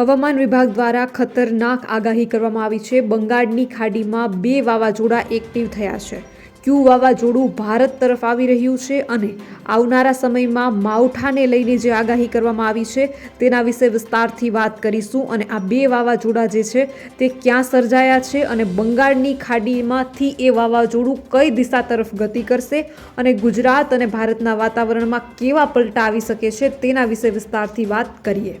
હવામાન વિભાગ દ્વારા ખતરનાક આગાહી કરવામાં આવી છે. બંગાળની ખાડીમાં બે વાવાઝોડા એક્ટિવ થયા છે. ક્યુ વાવાઝોડું ભારત તરફ આવી રહ્યું છે અને આવનારા સમયમાં માવઠાને લઈને જે આગાહી કરવામાં આવી છે તેના વિશે વિસ્તારથી વાત કરીશું અને આ બે વાવાઝોડા જે છે તે ક્યાં સર્જાયા છે અને બંગાળની ખાડીમાંથી એ વાવાઝોડું કઈ દિશા તરફ ગતિ કરશે અને ગુજરાત અને ભારતના વાતાવરણમાં કેવા પલટા આવી શકે છે તેના વિશે વિસ્તારથી વાત કરીએ.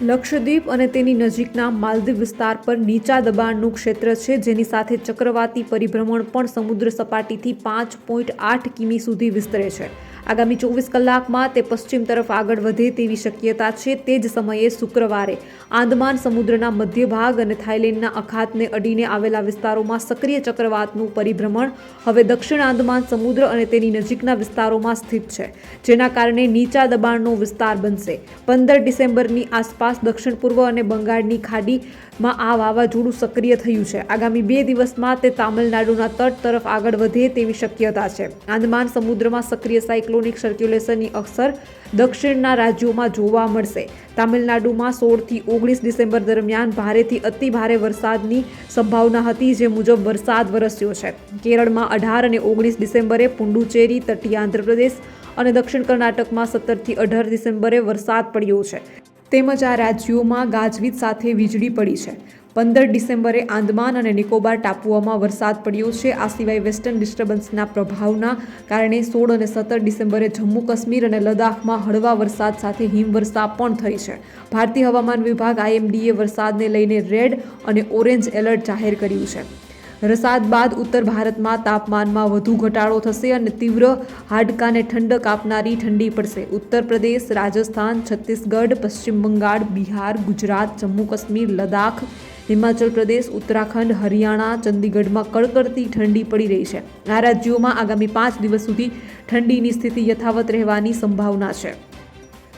લક્ષદ્વીપ અને તેની નજીકના માલદીવ વિસ્તાર પર નીચા દબાણનું ક્ષેત્ર છે, જેની સાથે ચક્રવાતી પરિભ્રમણ પણ સમુદ્ર સપાટીથી પાંચ પોઈન્ટ આઠ કિમી સુધી વિસ્તરે છે. આગામી ચોવીસ કલાકમાં તે પશ્ચિમ તરફ આગળ વધે તેવી શક્યતા છે. તે જ સમયે શુક્રવારે આંદમાન સમુદ્રના મધ્ય ભાગ અને થાઇલેન્ડના અખાતને અડીને આવેલા વિસ્તારોમાં સક્રિય ચક્રવાતનું પરિભ્રમણ હવે દક્ષિણ આંદમાન સમુદ્ર અને તેની નજીકના વિસ્તારોમાં સ્થિત છે, જેના કારણે નીચા દબાણનો વિસ્તાર બનશે. પંદર ડિસેમ્બરની આસપાસ દક્ષિણ પૂર્વ અને બંગાળની ખાડીમાં આ વાવાઝોડું સક્રિય થયું છે. આગામી બે દિવસમાં તે તામિલનાડુના તટ તરફ આગળ વધે તેવી શક્યતા છે. આંદમાન સમુદ્રમાં સક્રિય સાયક્લોનિક સર્ક્યુલેશનની અસર દક્ષિણના રાજ્યોમાં જોવા મળશે. તામિલનાડુમાં સોળથી ઓગણીસ ડિસેમ્બર દરમિયાન ભારેથી અતિ ભારે વરસાદની સંભાવના હતી, જે મુજબ વરસાદ વરસ્યો છે. કેરળમાં અઢાર અને ઓગણીસ ડિસેમ્બરે પુંડુચેરી, તટીય આંધ્રપ્રદેશ અને દક્ષિણ કર્ણાટકમાં સત્તરથી અઢાર ડિસેમ્બરે વરસાદ પડ્યો છે. તેમજ આ રાજ્યોમાં ગાજવીજ સાથે વીજળી પડી છે. પંદર ડિસેમ્બરે આંદમાન અને નિકોબાર ટાપુઓમાં વરસાદ પડ્યો છે. આ સિવાય વેસ્ટર્ન ડિસ્ટર્બન્સના પ્રભાવના કારણે સોળ અને સત્તર ડિસેમ્બરે જમ્મુ કાશ્મીર અને લદ્દાખમાં હળવા વરસાદ સાથે હિમવર્ષા પણ થઈ છે. ભારતીય હવામાન વિભાગ આઈએમડીએ વરસાદને લઈને રેડ અને ઓરેન્જ એલર્ટ જાહેર કર્યું છે. વરસાદ બાદ ઉત્તર ભારતમાં તાપમાનમાં વધુ ઘટાડો થશે અને તીવ્ર હાડકાને ઠંડક આપનારી ઠંડી પડશે. ઉત્તર પ્રદેશ, રાજસ્થાન, છત્તીસગઢ, પશ્ચિમ બંગાળ, બિહાર, ગુજરાત, જમ્મુ કાશ્મીર, લદ્દાખ હિમાચલ પ્રદેશ, ઉત્તરાખંડ, હરિયાણા, ચંદીગઢમાં કડકડતી ઠંડી પડી રહી છે. આ રાજ્યોમાં આગામી પાંચ દિવસ સુધી ઠંડીની સ્થિતિ યથાવત રહેવાની સંભાવના છે.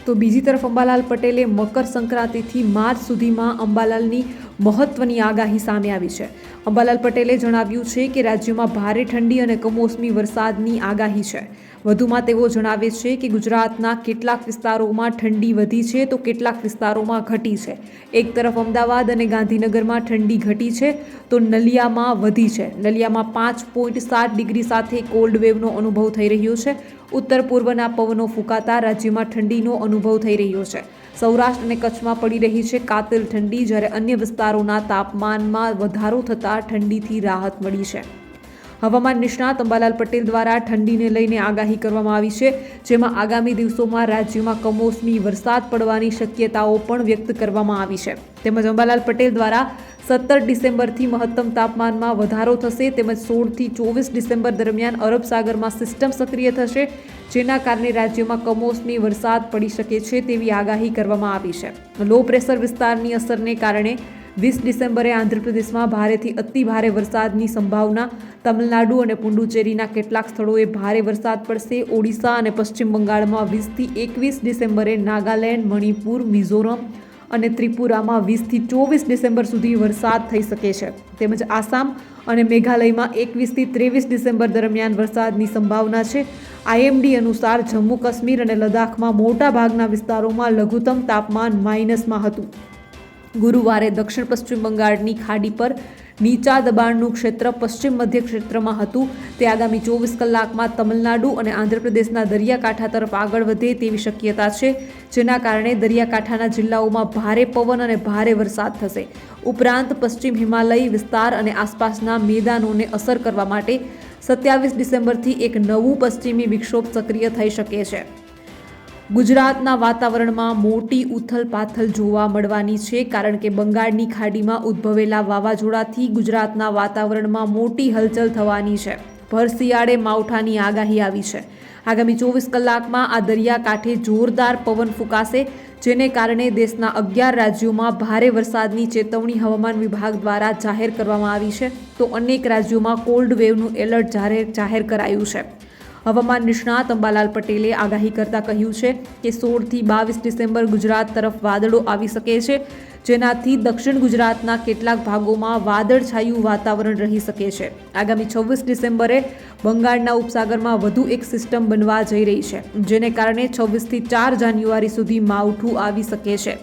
તો બીજી તરફ અંબાલાલ પટેલે મકર સંક્રાંતિથી માર્ચ સુધીમાં અંબાલાલની મહત્વની આગાહી સામે આવી છે. અંબાલાલ પટેલે જણાવ્યું છે કે રાજ્યમાં ભારે ઠંડી અને કમોસમી વરસાદની આગાહી છે. વધુમાં તેઓ જણાવે છે કે ગુજરાતના કેટલાક વિસ્તારોમાં ઠંડી વધી છે તો કેટલાક વિસ્તારોમાં ઘટી છે. એક તરફ અમદાવાદ અને ગાંધીનગરમાં ઠંડી ઘટી છે તો નલિયામાં વધી છે. નલિયામાં પાંચ પોઈન્ટ સાત ડિગ્રી સાથે કોલ્ડ વેવનો અનુભવ થઈ રહ્યો છે. ઉત્તર પૂર્વના પવનો ફૂંકાતા રાજ્યમાં ઠંડીનો અનુભવ થઈ રહ્યો છે. સૌરાષ્ટ્ર અને કચ્છમાં પડી રહી છે કાતિલ ઠંડી. જ્યારે અન્ય વિસ્તારોના તાપમાનમાં વધારો થતાં ઠંડીથી રાહત મળી છે. હવામાન નિષ્ણાત અંબાલાલ પટેલ દ્વારા ઠંડીને લઈને આગાહી કરવામાં આવી છે, જેમાં આગામી દિવસોમાં રાજ્યમાં કમોસમી વરસાદ પડવાની શક્યતાઓ પણ વ્યક્ત કરવામાં આવી છે. તેમજ અંબાલાલ પટેલ દ્વારા સત્તર ડિસેમ્બરથી મહત્તમ તાપમાનમાં વધારો થશે, તેમજ સોળથી ચોવીસ ડિસેમ્બર દરમિયાન અરબ સાગરમાં સિસ્ટમ સક્રિય થશે, જેના કારણે રાજ્યમાં કમોસમી વરસાદ પડી શકે છે તેવી આગાહી કરવામાં આવી છે. લો પ્રેશર વિસ્તારની અસરને કારણે વીસ ડિસેમ્બરે આંધ્રપ્રદેશમાં ભારેથી અતિ ભારે વરસાદની સંભાવના. તમિલનાડુ અને પુડુચેરીના કેટલાક સ્થળોએ ભારે વરસાદ પડશે. ઓડિશા અને પશ્ચિમ બંગાળમાં વીસથી એકવીસ ડિસેમ્બરે નાગાલેન્ડ, મણિપુર, મિઝોરમ અને ત્રિપુરામાં વીસથી ચોવીસ ડિસેમ્બર સુધી વરસાદ થઈ શકે છે. તેમજ આસામ અને મેઘાલયમાં એકવીસથી ત્રેવીસ ડિસેમ્બર દરમિયાન વરસાદની સંભાવના છે. આઈએમડી અનુસાર જમ્મુ કાશ્મીર અને લદ્દાખમાં મોટા ભાગના વિસ્તારોમાં લઘુત્તમ તાપમાન માઇનસમાં હતું. ગુરુવારે દક્ષિણ પશ્ચિમ બંગાળની ખાડી પર નીચા દબાણનું ક્ષેત્ર પશ્ચિમ મધ્ય ક્ષેત્રમાં હતું. તે આગામી ચોવીસ કલાકમાં તમિલનાડુ અને આંધ્રપ્રદેશના દરિયાકાંઠા તરફ આગળ વધે તેવી શક્યતા છે, જેના કારણે દરિયાકાંઠાના જિલ્લાઓમાં ભારે પવન અને ભારે વરસાદ થશે. ઉપરાંત પશ્ચિમ હિમાલય વિસ્તાર અને આસપાસના મેદાનોને અસર કરવા માટે સત્યાવીસ ડિસેમ્બરથી એક નવું પશ્ચિમી વિક્ષોભ સક્રિય થઈ શકે છે. ગુજરાતના વાતાવરણમાં મોટી ઉથલપાથલ જોવા મળવાની છે, કારણ કે બંગાળની ખાડીમાં ઉદ્ભવેલા વાવાઝોડાથી ગુજરાતના વાતાવરણમાં મોટી હલચલ થવાની છે. ભર શિયાળે માવઠાની આગાહી આવી છે. આગામી ચોવીસ કલાકમાં આ દરિયાકાંઠે જોરદાર પવન ફૂંકાશે, જેને કારણે દેશના અગિયાર રાજ્યોમાં ભારે વરસાદની ચેતવણી હવામાન વિભાગ દ્વારા જાહેર કરવામાં આવી છે. તો અનેક રાજ્યોમાં કોલ્ડ વેવનું એલર્ટ જાહેર જાહેર કરાયું છે. હવામાન નિષ્ણાત અંબાલાલ પટેલે આગાહી કરતા કહ્યું છે કે સોળથી બાવીસ ડિસેમ્બર ગુજરાત તરફ વાદળો આવી શકે છે, જેનાથી દક્ષિણ ગુજરાતના કેટલાક ભાગોમાં વાદળછાયું વાતાવરણ રહી શકે છે. આગામી છવ્વીસ ડિસેમ્બરે બંગાળના ઉપસાગરમાં વધુ એક સિસ્ટમ બનવા જઈ રહી છે, જેને કારણે છવ્વીસથી ચાર જાન્યુઆરી સુધી માવઠું આવી શકે છે.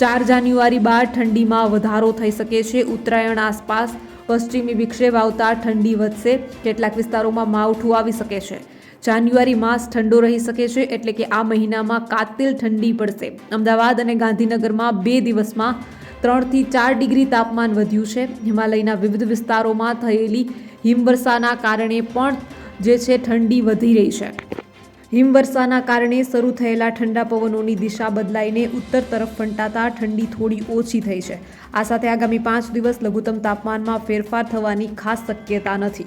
ચાર જાન્યુઆરી બાદ ઠંડીમાં વધારો થઈ શકે છે, ઉત્તરાયણ આસપાસ પશ્ચિમી વિક્ષેપ આવતા ઠંડી વધશે. કેટલાક વિસ્તારોમાં માવઠું આવી શકે છે. જાન્યુઆરી માસ ઠંડો રહી શકે છે એટલે કે આ મહિનામાં કાતિલ ઠંડી પડશે. અમદાવાદ અને ગાંધીનગરમાં બે દિવસમાં ત્રણથી ચાર ડિગ્રી તાપમાન વધ્યું છે. હિમાલયના વિવિધ વિસ્તારોમાં થયેલી હિમવર્ષાના કારણે પણ જે છે ઠંડી વધી રહી છે. હિમવર્ષાના કારણે શરૂ થયેલા ઠંડા પવનોની દિશા બદલાઈને ઉત્તર તરફ ફંટાતા ઠંડી થોડી ઓછી થઈ છે. આ સાથે આગામી પાંચ દિવસ લઘુત્તમ તાપમાનમાં ફેરફાર થવાની ખાસ શક્યતા નથી.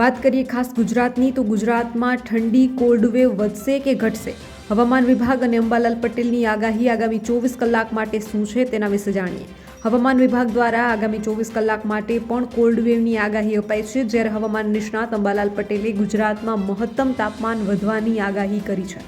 વાત કરીએ ખાસ ગુજરાતની, તો ગુજરાતમાં ઠંડી કોલ્ડવેવ વધશે કે ઘટશે? હવામાન વિભાગ અને અંબાલાલ પટેલની આગાહી આગામી ચોવીસ કલાક માટે શું છે તેના વિશે જાણીએ. હવામાન વિભાગ દ્વારા આગામી ચોવીસ કલાક માટે પણ કોલ્ડ વેવની આગાહી અપાઈ છે. જ્યારે હવામાન નિષ્ણાત અંબાલાલ પટેલે ગુજરાતમાં મહત્તમ તાપમાન વધવાની આગાહી કરી છે.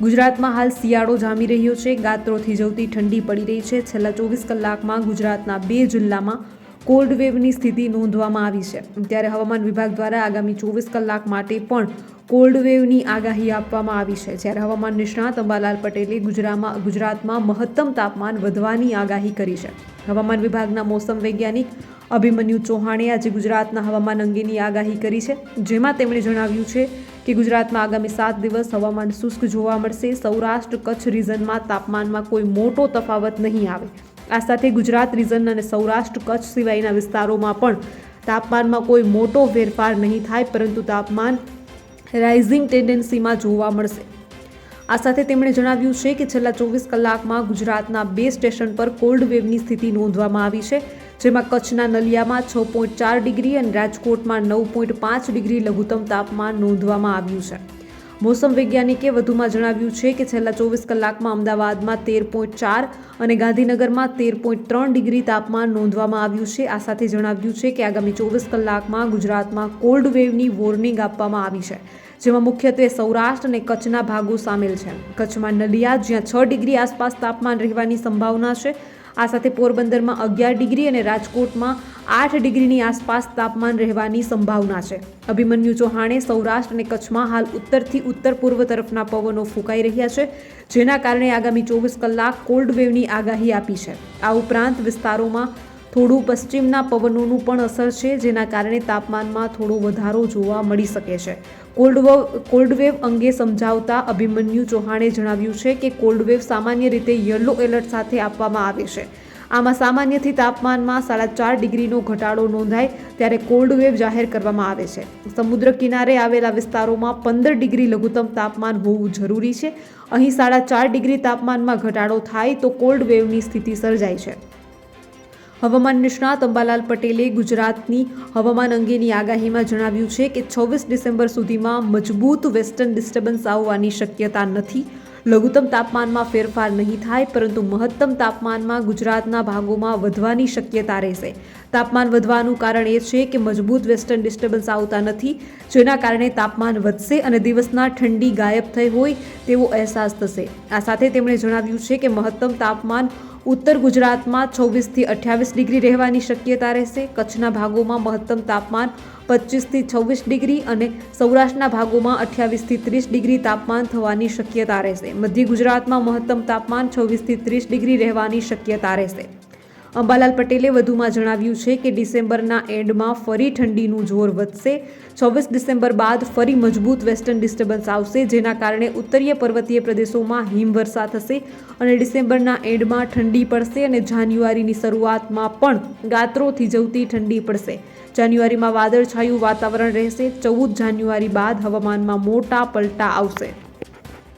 ગુજરાતમાં હાલ શિયાળો જામી રહ્યો છે. ગાત્રો થીજવતી ઠંડી પડી રહી છે. છેલ્લા ચોવીસ કલાકમાં ગુજરાતના બે જિલ્લામાં કોલ્ડ વેવની સ્થિતિ નોંધવામાં આવી છે. ત્યારે હવામાન વિભાગ દ્વારા આગામી ચોવીસ કલાક માટે પણ કોલ્ડ વેવની આગાહી આપવામાં આવી છે. જ્યારે હવામાન નિષ્ણાત અંબાલાલ પટેલે ગુજરાતમાં ગુજરાતમાં મહત્તમ તાપમાન વધવાની આગાહી કરી છે. હવામાન વિભાગના મોસમ વૈજ્ઞાનિક અભિમન્યુ ચૌહાણે આજે ગુજરાતના હવામાન અંગેની આગાહી કરી છે. જેમાં તેમણે જણાવ્યું છે કે ગુજરાતમાં આગામી સાત દિવસ હવામાન શુષ્ક જોવા મળશે. સૌરાષ્ટ્ર કચ્છ રિજનમાં તાપમાનમાં કોઈ મોટો તફાવત નહીં આવે. આ સાથે ગુજરાત રિઝન અને સૌરાષ્ટ્ર કચ્છ સિવાયના વિસ્તારોમાં પણ તાપમાનમાં કોઈ મોટો ફેરફાર નહીં થાય, પરંતુ તાપમાન રાઇઝિંગ ટેન્ડન્સીમાં જોવા મળશે. આ સાથે તેમણે જણાવ્યું છે કે છેલ્લા ચોવીસ કલાકમાં ગુજરાતના બે સ્ટેશન પર કોલ્ડ વેવની સ્થિતિ નોંધવામાં આવી છે, જેમાં કચ્છના નલિયામાં છ પોઈન્ટ ચાર ડિગ્રી અને રાજકોટમાં નવ પોઈન્ટ પાંચ ડિગ્રી લઘુત્તમ તાપમાન નોંધવામાં આવ્યું છે. મોસમ વૈજ્ઞાનિકે વધુમાં જણાવ્યું છે કે છેલ્લા ચોવીસ કલાકમાં અમદાવાદમાં તેર પોઈન્ટ ચાર અને ગાંધીનગરમાં તેર પોઈન્ટ ત્રણ ડિગ્રી તાપમાન નોંધવામાં આવ્યું છે. આ સાથે જણાવ્યું છે કે આગામી ચોવીસ કલાકમાં ગુજરાતમાં કોલ્ડ વેવની વોર્નિંગ આપવામાં આવી છે, જેમાં મુખ્યત્વે સૌરાષ્ટ્ર અને કચ્છના ભાગો સામેલ છે. કચ્છમાં નલિયા, જ્યાં છ ડિગ્રી આસપાસ તાપમાન રહેવાની સંભાવના છે આ સાથે પોરબંદરમાં અગિયાર ડિગ્રી અને રાજકોટમાં આઠ ડિગ્રીની આસપાસ તાપમાન રહેવાની સંભાવના છે. અભિમન્યુ ચૌહાણે સૌરાષ્ટ્ર અને કચ્છમાં હાલ ઉત્તરથી ઉત્તર પૂર્વ તરફના પવનો ફૂંકાઈ રહ્યા છે, જેના કારણે આગામી ચોવીસ કલાક કોલ્ડ વેવની આગાહી આપી છે. આ ઉપરાંત વિસ્તારોમાં થોડું પશ્ચિમના પવનોનું પણ અસર છે, જેના કારણે તાપમાનમાં થોડો વધારો જોવા મળી શકે છે. કોલ્ડ વેવ કોલ્ડ વેવ અંગે સમજાવતા અભિમન્યુ ચૌહાણે જણાવ્યું છે કે કોલ્ડ વેવ સામાન્ય રીતે યલો એલર્ટ સાથે આપવામાં આવે છે. આમાં સામાન્યથી તાપમાનમાં સાડા ચાર ડિગ્રીનો ઘટાડો નોંધાય ત્યારે કોલ્ડ વેવ જાહેર કરવામાં આવે છે. સમુદ્ર કિનારે આવેલા વિસ્તારોમાં પંદર ડિગ્રી લઘુત્તમ તાપમાન હોવું જરૂરી છે. અહીં સાડા ચાર ડિગ્રી તાપમાનમાં ઘટાડો થાય તો કોલ્ડ વેવની સ્થિતિ સર્જાય છે. હવામાન નિષ્ણાત અંબાલાલ પટેલે ગુજરાતની હવામાન અંગેની આગાહીમાં જણાવ્યું છે કે છવ્વીસ ડિસેમ્બર સુધીમાં મજબૂત વેસ્ટર્ન ડિસ્ટર્બન્સ આવવાની શક્યતા નથી. લઘુત્તમ તાપમાનમાં ફેરફાર નહીં થાય, પરંતુ મહત્તમ તાપમાનમાં ગુજરાતના ભાગોમાં વધવાની શક્યતા રહેશે. તાપમાન વધવાનું કારણ એ છે કે મજબૂત વેસ્ટર્ન ડિસ્ટર્બન્સ આવતા નથી, જેના કારણે તાપમાન વધશે અને દિવસના ઠંડી ગાયબ થઈ હોય તેવો અહેસાસ થશે. આ સાથે તેમણે જણાવ્યું છે કે મહત્તમ તાપમાન ઉત્તર ગુજરાતમાં છવ્વીસથી અઠ્યાવીસ ડિગ્રી રહેવાની શક્યતા રહેશે. કચ્છના ભાગોમાં મહત્તમ તાપમાન પચીસથી છવ્વીસ ડિગ્રી અને સૌરાષ્ટ્રના ભાગોમાં અઠ્યાવીસથી ત્રીસ ડિગ્રી તાપમાન થવાની શક્યતા રહેશે. મધ્ય ગુજરાતમાં મહત્તમ તાપમાન છવ્વીસથી ત્રીસ ડિગ્રી રહેવાની શક્યતા રહેશે. અંબાલાલ પટેલે વધુમાં જણાવ્યું છે કે ડિસેમ્બરના એન્ડમાં ફરી ઠંડીનું જોર વધશે. છવ્વીસ ડિસેમ્બર બાદ ફરી મજબૂત વેસ્ટર્ન ડિસ્ટર્બન્સ આવશે, જેના કારણે ઉત્તરીય પર્વતીય પ્રદેશોમાં હિમવર્ષા થશે અને ડિસેમ્બરના એન્ડમાં ઠંડી પડશે અને જાન્યુઆરીની શરૂઆતમાં પણ ગાત્રોથી જવતી ઠંડી પડશે. જાન્યુઆરીમાં વાદળછાયું વાતાવરણ રહેશે. ચૌદ જાન્યુઆરી બાદ હવામાનમાં મોટા પલટા આવશે.